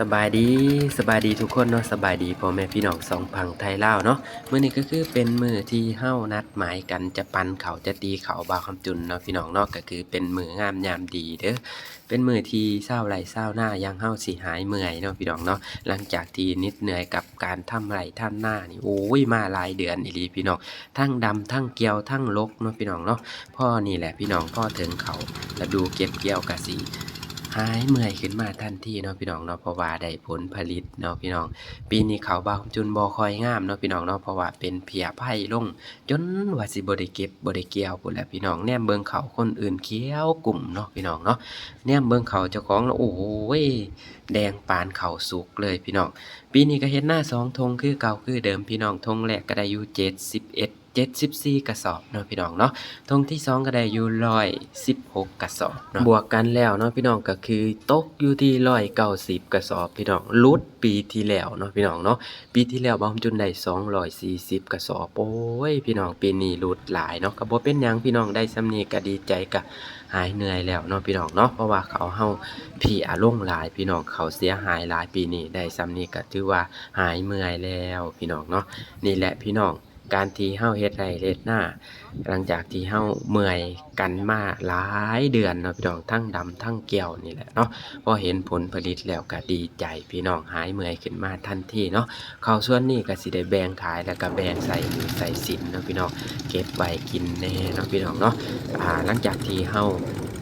สบายดีสบายดีทุกคนเนาะสบายดีพ่อแม่พี่น้องสองพังไทยเลาเนาะมื้อนี้ก็คือเป็นมือที่เฮานัดหมายกันจะปันเขาจะตีเขาบาวคำจุนเนาะพี่น้องเนาะก็คือเป็นมืองามยามดีเด้อเป็นมือที่เศร้าไหลเศร้าหน้ายังเฮาสิหายเมื่อยเนาะพี่น้องเนาะหลังจากที่นิดเหนื่อยกับการทำไรทำหน้านี่โอ้ยมาหลายเดือนอีหลีพี่น้องทั้งดำทั้งเกียวทั้งลกเนาะพี่น้องเนาะพ่อนี่แหละพี่น้องพ่อถึงเขาแล้วดูเก็บเกี่ยวกะสิ หายเมื่อยขึ้นมาทันทีเนาะพี่น้องเนาะเพราะว่าได้ผลผลิตเนาะพี่น้อง ปีนี้เขาบาวจุนบ่คอยงามเนาะพี่น้องเนาะเพราะว่าเป็นเพียไผ่ลง จนว่าสิบ่ได้เก็บบ่ได้เกี่ยวพุ่นแหละพี่น้องแนมเบิ่งเขาคนอื่นเคี้ยวกลุ่มเนาะพี่น้องเนาะแนมเบิ่งเขาเจ้าของแล้วโอ้โหยแดงปานเขาสุกเลยพี่น้อง ปีนี้ก็เฮ็ดหน้าสองธงคือเก่าคือเดิมพี่น้องธงแรกก็ได้อยู่71 74 กระสอบเนาะพี่น้องเนาะธงที่สองก็ได้อยู่ร้อยสิบหกกระสอบเนาะบวกกันแล้วเนาะพี่น้องก็คือตกอยู่ที่ร้อยเก้าสิบกระสอบพี่น้องลุดปีที่แล้วเนาะพี่น้องเนาะปีที่แล้วบอมจุนได้สองร้อยสี่สิบกระสอบโอ้ยพี่น้องปีนี้ลุดหลายเนาะก็บ่เป็นหยังพี่น้องได้สำนีก็ดีใจก็หายเหนื่อยแล้วเนาะพี่น้องเนาะเพราะว่าเขาเฮาพี่อารมณ์หลายพี่น้องเขาเสียหายหลายปีนี้ได้สำนีก็ถือว่าหายเมื่อยแล้วพี่น้องเนาะนี่แหละพี่น้อง การที่เฮาเฮ็ดไรเฮ็ดหน้าหลังจากที่เฮาเมื่อยกันมาหลายเดือนเนาะพี่น้องทั้งดำทั้งเกี่ยวนี่แหละเนาะพอเห็นผลผลิตแล้วก็ดีใจพี่น้องหายเมื่อยขึ้นมาทันทีเนาะข้าวส่วนนี้ก็สิได้แบ่งขายแล้วก็แบ่งใส่หรือใส่สินเนาะพี่น้องเก็บไว้กินแน่เนาะพี่น้องเนาะอ่าหลังจากที่เฮา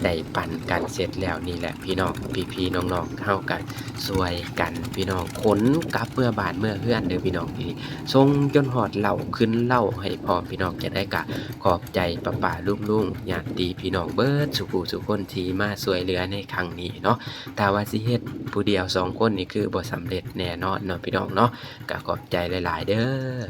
ได้ปั่นกันเสร็จแล้วนี่แหละพี่น้องพี่ๆน้องๆเฮากันช่วยกันพี่น้องขนกลับเมื่อบานเมื่อเฮือนเด้อพี่น้องพี่ทรงจนหอดเหล่าขึ้นเหล่าให้พร้อมพี่น้องจะได้กะขอบใจป้าป่าลุงลุงญาติดีพี่น้องเบิร์ดสุขุสุขคนทีมาสวยเหลือในครั้งนี้เนาะถ้าว่าสิเฮ็ดผู้เดียวสองคนนี่คือบ่สำเร็จแน่นอนเนาะพี่น้องเนาะก็ขอบใจหลาย ๆ เด้อ